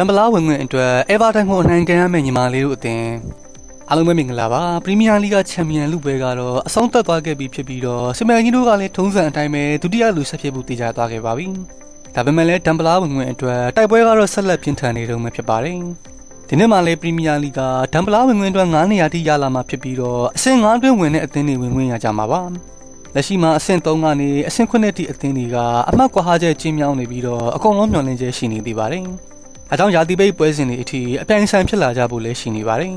ဒမ်ဘလာဝင်ဝင်အတွက်အေဗာတန်ကိုအနိုင်ခံရမယ့်ညီမလေးတို့အသင်းအားလုံးပဲမင်္ဂလာပါပရီးမီးယားလိဂ်ချန်ပီယံလုပွဲကတော့အဆုံးသတ်သွားခဲ့ပြီဖြစ်ပြီးတော့စမန်ကြီးတို့ကလည်းထုံးစံအတိုင်းပဲဒုတိယလူဆက်ဖြစ်ဖို့တည်ကြသွားခဲ့ပါပြီဒါပေမဲ့လည်းဒမ်ဘလာဝင်ဝင်အတွက်တိုက်ပွဲကတော့ဆက်လက်ပြင်းထန်နေတော့မှဖြစ်ပါတယ်ဒီနေ့မှလည်းပရီးမီးယားလိဂ်ကဒမ်ဘလာဝင်ဝင်အတွက်9နေရာထိရလာမှာဖြစ်ပြီးတော့အဆင့်9တွင်းဝင်တဲ့အသင်းတွေဝင်ဝင်ရကြမှာပါလက်ရှိမှာအဆင့်3ကနေအဆင့်9တိအသင်းတွေကအမှတ်ကွာဟချက်ကျင်းမြောင်းနေပြီးတော့အကုန်လုံးမျှော်လင့်ချက်ရှိနေသေးပါတယ်။ အကြောင်းရာသီပိတ်ပွဲစဉ်တွေအထိအပြိုင်ဆိုင်ဖြစ်လာကြဖို့လည်းရှိနေပါတယ်။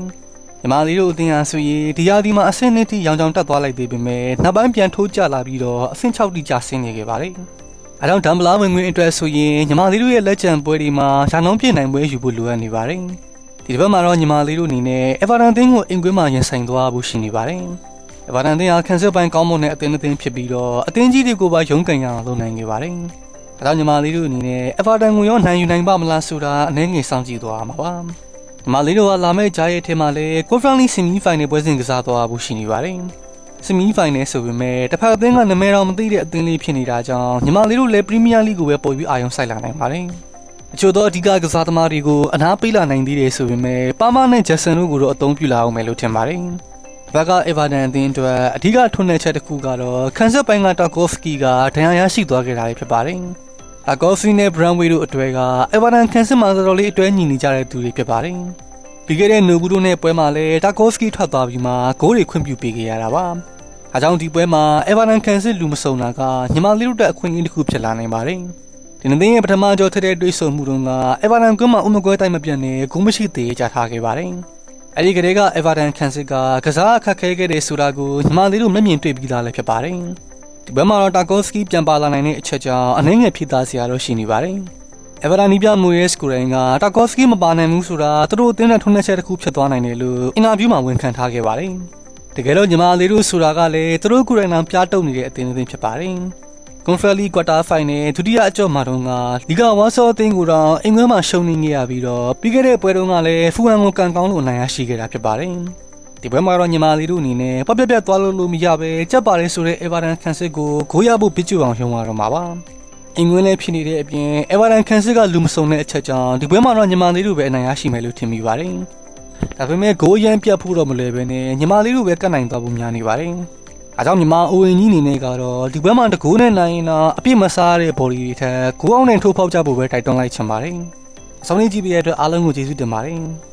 ညီမလေးတို့အသင်းအားဆိုရင်ဒီရာသီမှာအဆင့်2တိရောင်ချောင်တက်သွားလိုက်သေးပေမဲ့နောက်ပိုင်းပြန်ထိုးကျလာပြီးတော့အဆင့်6တိကျဆင်းနေခဲ့ပါတယ်။အကြောင်းဒမ်ဘလာဝင်ဝင်အတွက်ဆိုရင်ညီမလေးတို့ရဲ့လက်ကျန်ပွဲတွေမှာရာနှုန်းပြည့်နိုင်ပွဲယူဖို့လိုအပ်နေပါတယ်။ဒီတစ်ပတ်မှာတော့ညီမလေးတို့အနေနဲ့အေဗာတန်အသင်းကိုအင်ကွင်းမှာရင်ဆိုင်သွားဖို့ရှိနေပါတယ်။ဗာဒန်တင်ဟာကန်ဆယ်ပိုင်းကောင်းမွန်တဲ့အသင်းအသင်းဖြစ်ပြီးတော့အသင်းကြီးတွေကိုပါရုန်းကန်ရအောင်လုပ်နိုင်ခဲ့ပါတယ်။ ဒါကြောင့်ညီမလေးတို့အနေနဲ့အဗာဒန်ကိုရောနိုင်ယူနိုင်ပါမလားဆိုတာအနည်းငယ်စောင့်ကြည့်သွားမှာပါ။ညီမလေးတို့ကလာမယ့်ကြားရဲ့အထက်မှာလည်း Conference Semi Final ပွဲစဉ်ကစားသွားဖို့ရှိနေပါတယ်။ Semi Final ဆိုပေမဲ့တစ်ဖက်အသင်းကနာမည်တော်မသိတဲ့အသင်းလေးဖြစ်နေတာကြောင့်ညီမလေးတို့လည်း Premier League ကိုပဲပို့ပြီးအာရုံစိုက်လာနိုင်ပါတယ်။အချို့သောအဓိကကစားသမားတွေကိုအနားပေးလာနိုင်သေးတယ်ဆိုပေမဲ့ပါမာနဲ့ဂျက်ဆန်တို့ကိုတော့အသုံးပြုလာအောင်မယ်လို့ထင်ပါတယ်။ဘက်ကအေဗာဒန်အသင်းအတွက်အဓိကထွန်းတဲ့ချက်တစ်ခုကတော့ခန်းဆက်ပိုင်းကတာကော့စကီကဒဏ်ရာရရှိသွားခဲ့တာဖြစ်ပါတယ်။ တာကော့စကီနဲ့ဘရန်ဝေတို့အတွဲကအေဗာဒန်ခန်းဆက်မှာတော်တော်လေးအတွဲညီနေကြတဲ့သူတွေဖြစ်ပါတယ်။ပြီးခဲ့တဲ့နိုဘူးတို့နဲ့ပွဲမှာလည်းတာကော့စကီထွက်သွားပြီးမှဂိုးတွေခွင့်ပြုပေးခဲ့ရတာပါ။အဲကြောင့်ဒီပွဲမှာအေဗာဒန်ခန်းဆက်လူမစုံတာကညီမလေးတို့အတွက်အခွင့်အရေးတစ်ခုဖြစ်လာနိုင်ပါတယ်။ဒီနေ့သင်းရဲ့ပထမကြောထက်တဲ့တွေးဆုံမှုတုန်းကအေဗာဒန်ကွန်းမှာအုံမကွဲတိုင်းမပြတ်နဲ့ဂိုးမရှိသေးကြထားခဲ့ပါတယ်။အဲဒီကလေးက Everton ခန်းစစ်ကကစားအခက်ခဲခဲ့တဲ့ဆိုတာကိုညီမလေးတို့မျက်မြင်တွေ့ပြီးသားလည်းဖြစ်ပါတယ်။ ဒီဘက်မှာတော့တာကော့စကီပြန်ပါလာနိုင်တဲ့အချက်ကြောင့်အနှဲငယ်ဖြစ်သားစရာတော့ရှိနေပါတယ်။ Everton နီးပြမူရဲစကိုရင်ကတာကော့စကီမပါနိုင်ဘူးဆိုတာသူတို့အသင်းနဲ့ထုံးတဲ့ချက်တစ်ခုဖြစ်သွားနိုင်တယ်လို့အင်တာဗျူးမှာဝန်ခံထားခဲ့ပါတယ်။တကယ်တော့ညီမလေးတို့ဆိုတာကလည်းသူတို့ကိုယ်တိုင်အောင်ပြားတုပ်နေတဲ့အသင်းအသင်းဖြစ်ပါတယ်။ Conference League Quarter Final ဒုတိယအကြော့မှာတော့ကလီဂါဝါဆောအသင်းကိုတော့အင်္ဂလန်မှာရှုံးနေခဲ့ရပြီးတော့ပြီးခဲ့တဲ့ပွဲတုန်းကလည်းဖူဟန်ကိုကန်ကောင်းလို့အနိုင်ရရှိခဲ့တာဖြစ်ပါတယ်။ ဒီပွဲမှာတော့ညီမလေးတို့အနေနဲ့ပပြပြသွားလို့လို့မရပဲကြက်ပါလေဆိုတဲ့ Everton ခန်းစစ်ကိုဂိုးရဖို့ပြစ်ကျအောင်ရုံးရတော့မှာပါ။အင်္ဂလန်လည်းဖြစ်နေတဲ့အပြင် Everton ခန်းစစ်ကလူမစုံတဲ့အချက်ကြောင့်ဒီပွဲမှာတော့ညီမလေးတို့ပဲအနိုင်ရရှိမယ်လို့ထင်မိပါတယ်။ဒါပေမဲ့ဂိုးရမ်းပြတ်ဖို့တော့မလွယ်ပဲနဲ့ညီမလေးတို့ပဲကတ်နိုင်သွားဖို့များနေပါတယ်။အဲကြောင့်မြန်မာအိုဝင်ကြီးအနေနဲ့ကတော့ဒီပွဲမှာတကူနဲ့နိုင်ရင်တော့အပြစ်မစားတဲ့ဘော်လီတွေထက်ဂိုးအောင်နဲ့ထိုးဖောက်ကြဖို့ပဲတိုက်တွန်းလိုက်ချင်ပါတယ်။အဆုံးလေးကြည့်ပေးတဲ့အတွက်အားလုံးကိုကျေးဇူးတင်ပါတယ်။